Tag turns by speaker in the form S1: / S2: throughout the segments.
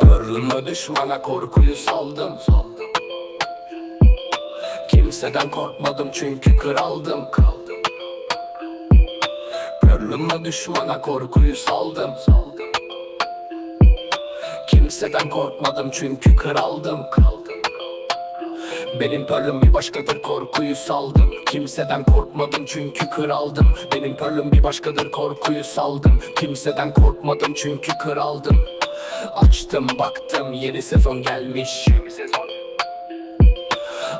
S1: Pırlımı düşmana korkuyu saldım. Kimseden korkmadım çünkü kraldım. Kaldım Pırlımı düşmana korkuyu saldım. Kimseden korkmadım çünkü kraldım. kaldım benim pörlüm bir başkadır korkuyu saldım. Kimseden korkmadım çünkü kraldım Benim pörlüm bir başkadır korkuyu saldım. Kimseden korkmadım çünkü kraldım Açtım baktım yeni sezon gelmiş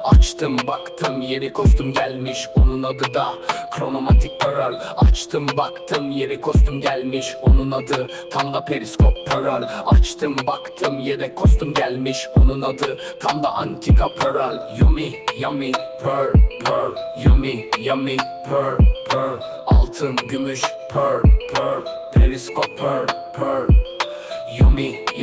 S1: Açtım baktım yeni kostüm gelmiş. Onun adı da Chronomatic Pearl. Açtım baktım yeni kostüm gelmiş. Onun adı tam da Periskop Pearl. Açtım baktım yedek kostüm gelmiş. Onun adı tam da Antika Pearl. Yummy yummy pearl pearl. Yummy yummy pearl pearl. Altın gümüş pearl pearl. Periskop pearl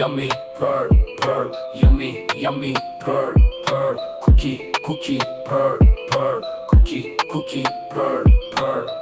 S1: Yummy, yummy, pearl, pearl, yummy, yummy, pearl, pearl, cookie, cookie, pearl, pearl, cookie, cookie, pearl, pearl.